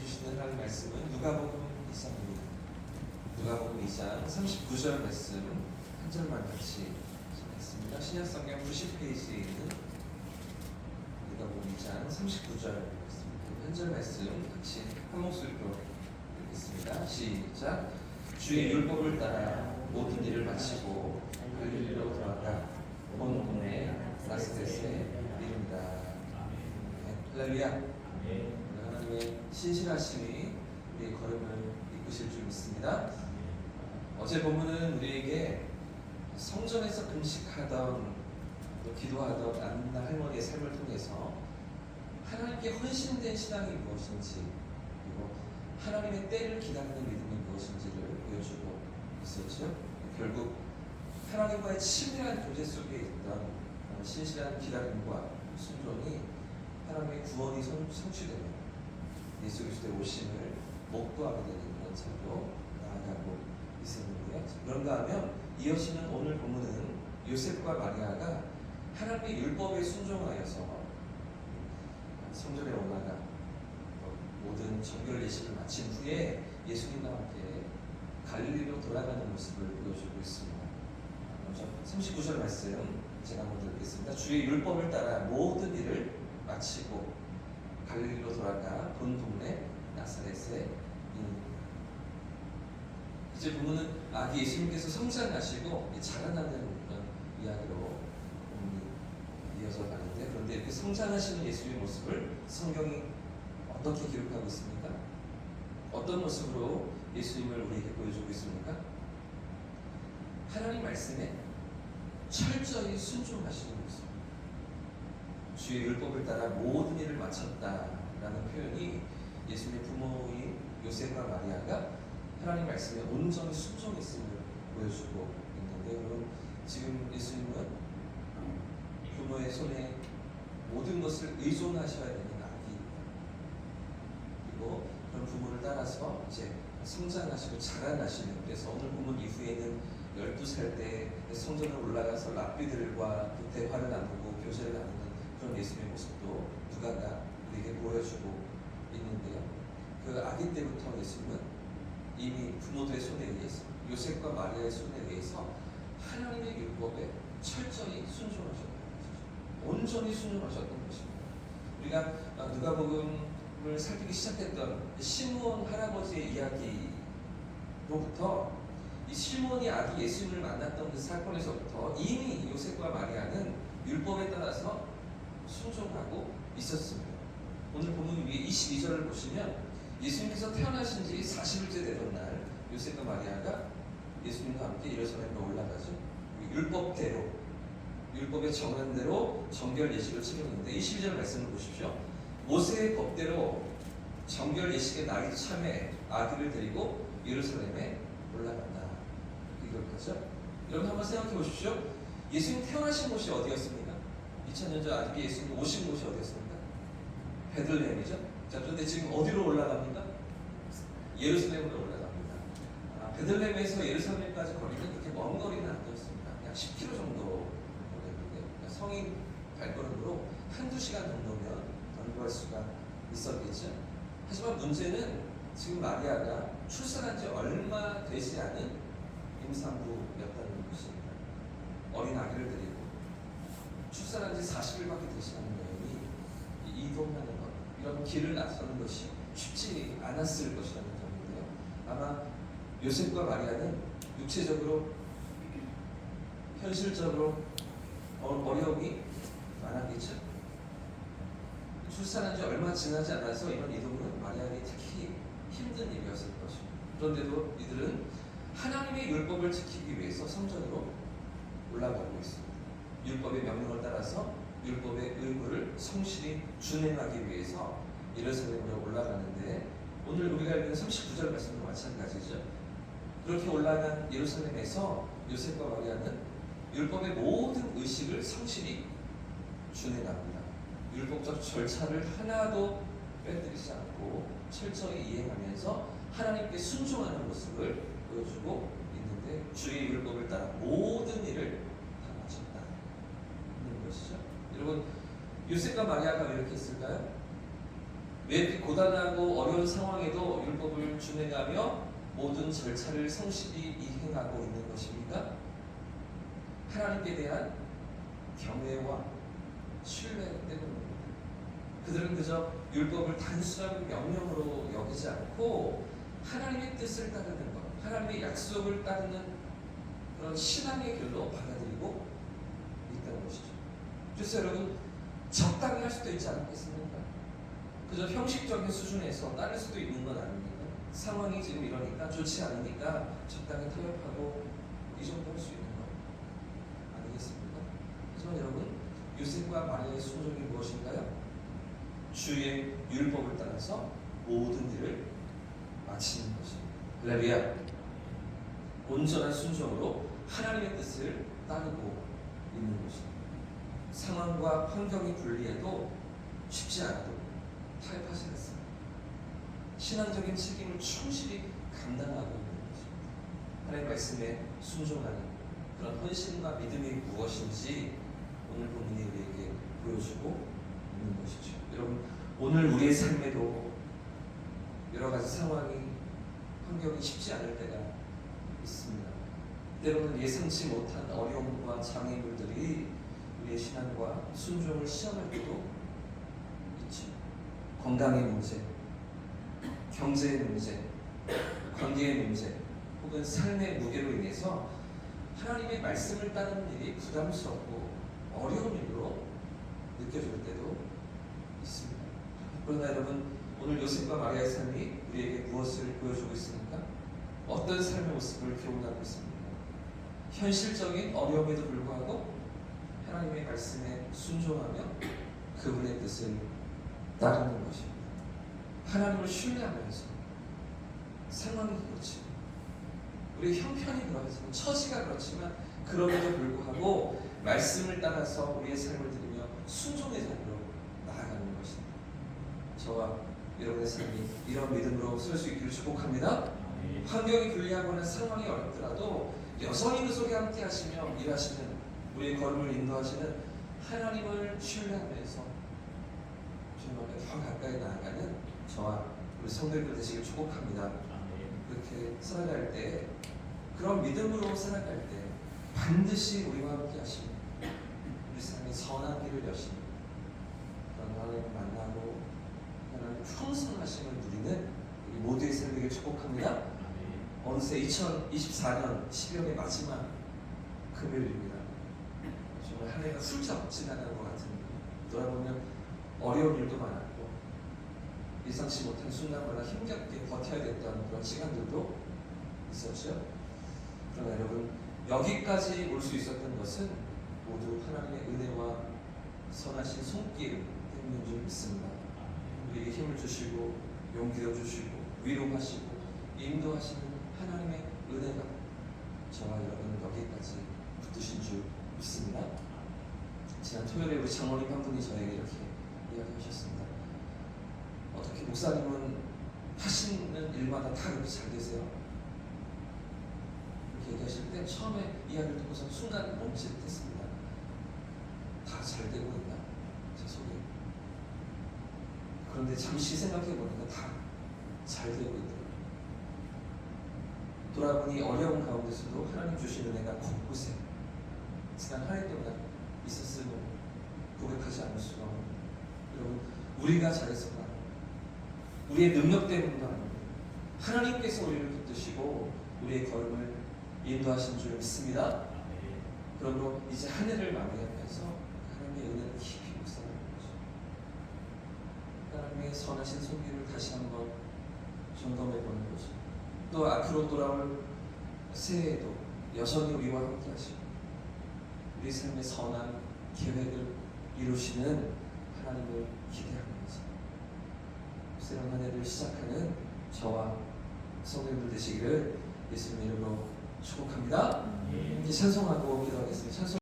주시는 하나님 말씀은 누가복음 2장입니다. 누가복음 2장 39절 말씀 한 절만 같이 읽겠습니다. 신약성경 90페이지에 있는 누가복음 2장 39절 말씀 한절 말씀 같이 한 목소리로 읽겠습니다. 시작. 주의 율법을 따라 모든 일을 마치고 갈릴리로 돌아가 온 동네 나스렛에 이른다. 네, 할렐루야. 하나님의 신실하심이 우리의 걸음을 이끄실 줄 믿습니다. 어제 본문은 우리에게 성전에서 금식하던 또 기도하던 안나 할머니의 삶을 통해서 하나님께 헌신된 신앙이 무엇인지 그리고 하나님의 때를 기다리는 믿음이 무엇인지를 보여주고 있었죠. 결국 하나님과의 친밀한 교제 속에 있던 신실한 기다림과 순종이 하나님의 구원이 성- 성취되는 예수 그리스도의 오심을 목도하게 되는 그런 삶으로 나아가고 있었는데요. 그런가 하면 이어지는 오늘 본문은 요셉과 마리아가 하나님의 율법에 순종하여서 성전에 올라가 모든 정결 예식을 마친 후에 예수님과 함께 갈릴리로 돌아가는 모습을 보여주고 있습니다. 먼저 39절 말씀 제가 한번 읽겠습니다. 주의 율법을 따라 모든 일을 마치고 갈릴리로 돌아가 본 동네 나사렛에 있는 이제 부모는 아기 예수님께서 성장하시고 자라나는 그런 이야기로 본문이 이어져 가는데 그런데 이렇게 성장하시는 예수의 모습을 성경이 어떻게 기록하고 있습니까? 어떤 모습으로 예수님을 우리에게 보여주고 있습니까? 하나님 말씀에 철저히 순종하시는 모습. 주의 율법을 따라 모든 일을 마쳤다라는 표현이 예수님의 부모인 요셉과 마리아가 하나님 말씀에 온전히 순종했음을 보여주고 있는데 여러분 지금 예수님은 부모의 손에 모든 것을 의존하셔야 되는 아기. 그리고 그런 부모를 따라서 이제 성장하시고 자라나시는 그래서 오늘 본문 이후에는 12살 때 성전에 올라가서 랍비들과 또 대화를 나누고 교제를 나누는 그런 예수님의 모습도 누가가 우리에게 보여주고 있는데요. 그 아기 때부터 예수님은 이미 부모들의 손에 의해서 요셉과 마리아의 손에 의해서 하나님의 율법에 철저히 순종하셨다는 것이죠. 온전히 순종하셨던 것입니다. 우리가 어, 누가복음을 살피기 시작했던 시므온 할아버지의 이야기로부터 이 시몬이 아기 예수님을 만났던 그 사건에서부터 이미 요셉과 마리아는 율법에 따라서 순종하고 있었습니다. 오늘 본문 위에 22절을 보시면 예수님께서 태어나신 지 40일째 되던 날 요셉과 마리아가 예수님과 함께 예루살렘으로 올라가죠. 율법대로 율법의 정한 대로 정결 예식을 치렀는데 22절 말씀을 보십시오. 모세의 법대로 정결 예식의 날이 참에 아기를 데리고 예루살렘에 올라간다. 기록하죠. 여러분 한번 생각해 보십시오. 예수님 태어나신 곳이 어디였습니까? 2000년 전 아기 예수님 오신 곳이 어디였습니까? 베들레헴이죠. 자, 그런데 지금 어디로 올라갑니까? 예루살렘으로 올라갑니다. 아, 베들레헴에서 예루살렘까지 거리는 그렇게 먼 거리는 아니었습니다. 약 10km 정도 거리였는데 그러니까 성인 발걸음으로 한두 시간 정도면 전도할 수가 있었겠죠. 하지만 문제는 지금 마리아가 출산한 지 얼마 되지 않은 임산부였다는 것입니다. 어린 아기를 데리고 출산한 지 40일밖에 되지 않은 여인이 이동하는 것, 이런 길을 나서는 것이 쉽지 않았을 것이라는 점인데요. 아마 요셉과 마리아는 육체적으로, 현실적으로 어- 어려움이 많았겠죠. 출산한 지 얼마 지나지 않아서 이런 이동은 마리아에게 특히 힘든 일이었을 것입니다. 그런데도 이들은 하나님의 율법을 지키기 위해서 성전으로 올라가고 있습니다. 율법의 명령을 따라서 율법의 의무를 성실히 준행하기 위해서 예루살렘으로 올라가는데 오늘 우리가 읽는 39절 말씀도 마찬가지죠. 그렇게 올라간 예루살렘에서 요셉과 마리아는 율법의 모든 의식을 성실히 준행합니다. 율법적 절차를 하나도 빼뜨리지 않고 철저히 이행하면서 하나님께 순종하는 모습을 보여주고 있는데 주의 율법을 따라 모든 일을 것이죠. 여러분 요셉과 마리아가 왜 이렇게 했을까요? 왜 고단하고 어려운 상황에도 율법을 준행하며 모든 절차를 성실히 이행하고 있는 것입니까? 하나님께 대한 경외와 신뢰 때문입니다. 그들은 그저 율법을 단순한 명령으로 여기지 않고 하나님의 뜻을 따르는 것, 하나님의 약속을 따르는 그런 신앙의 길로 받아들이고. 그래서 여러분 적당히 할 수도 있지 않겠습니까? 그저 형식적인 수준에서 따를 수도 있는 건 아닙니까? 상황이 지금 이러니까 좋지 않으니까 적당히 타협하고 이 정도 할 수 있는 거 아니겠습니까? 하지만 여러분 요셉과 마리아의 순종이 무엇인가요? 주의 율법을 따라서 모든 일을 마치는 것입니다. 할렐루야. 온전한 순종으로 하나님의 뜻을 따르고 있는 것입니다. 상황과 환경이 불리해도 쉽지 타협하지 않습니다. 신앙적인 책임을 충실히 감당하고 있는 것입니다. 하나님의 말씀에 순종하는 그런 헌신과 믿음이 무엇인지 오늘 본문이 우리에게 보여주고 있는 것이죠. 여러분 오늘 우리의 삶에도 여러 가지 상황이 환경이 쉽지 않을 때가 있습니다. 때로는 예상치 못한 어려움과 장애물들이 우리의 신앙과 순종을 시험할 때도 있죠. 건강의 문제, 경제의 문제, 관계의 문제, 혹은 삶의 무게로 인해서 하나님의 말씀을 따르는 일이 부담스럽고 어려운 일로 느껴질 때도 있습니다. 그러나 여러분 오늘 요셉과 마리아의 삶이 우리에게 무엇을 보여주고 있습니까? 어떤 삶의 모습을 교훈하고 있습니까? 현실적인 어려움에도 불구하고 하나님의 말씀에 순종하며 그분의 뜻을 따르는 것입니다. 하나님을 신뢰하면서 상황이 그렇지 우리 형편이 그렇지만 처지가 그렇지만 그럼에도 불구하고 말씀을 따라서 우리의 삶을 들으며 순종의 자리로 나아가는 것입니다. 저와 여러분의 삶이 이런 믿음으로 설 수 있기를 축복합니다. 환경이 불리하거나 상황이 어렵더라도 여성이 그 속에 함께 하시며 일하시는 우리의 걸음을 인도하시는 하나님을 신뢰하면서 주님께 더 가까이 나아가는 저와 우리 성도님들 되시길 축복합니다. 그렇게 살아갈 때 그런 믿음으로 살아갈 때 반드시 우리와 함께 하시고 우리 삶의 선한 길을 여시는 그런 하나님을 만나고 하나님의 풍성하심을 누리는 우리 모두의 삶 되길 축복합니다. 어느새 2024년 12월의 마지막 금요일입니다. 정말 한 해가 훌쩍 지나가는 것 같은 돌아보면 어려운 일도 많았고 예상치 못한 순간마다 힘겹게 버텨야 됐던 그런 시간들도 있었죠. 그러나 여러분 여기까지 올 수 있었던 것은 모두 하나님의 은혜와 선하신 손길 때문인 줄 믿습니다. 우리에게 힘을 주시고 용기를 주시고 위로하시고 인도하시는 하나님의 은혜가 저와 여러분을 여기까지 붙드신 줄 믿습니다. 지난 토요일에 우리 장로님 한 분이 저에게 이렇게 이야기하셨습니다. 어떻게 목사님은 하시는 일마다 다 그렇게 잘 되세요? 이렇게 얘기하실 때 처음에 이야기를 듣고서 순간 멈칫했습니다. 다 잘 되고 있나? 제 속에. 그런데 잠시 생각해 보니까 다 잘 되고 있더라고요. 돌아보니 어려운 가운데서도 하나님 주신 은혜가 곳곳에 지난 한해 동안 있었음을 고백하지 않을 수가 없는 여러분 우리가 아니고 우리의 능력 때문도 아니고 하나님께서 우리를 붙드시고 우리의 걸음을 인도하신 줄 믿습니다. 그러므로 이제 한 해를 마무리하면서 하나님의 은혜를 깊이 묵상하는 거죠. 하나님의 선하신 손길을 다시 한번 점검해 보는 거죠. 또 앞으로 돌아올 새해에도 여전히 우리와 함께 하시고 우리 삶의 선한 계획을 이루시는 하나님을 기대하면서 새로운 한 해를 시작하는 저와 성도님들 되시기를 예수님 이름으로 축복합니다. 이제 찬송하고 기도하겠습니다. 찬송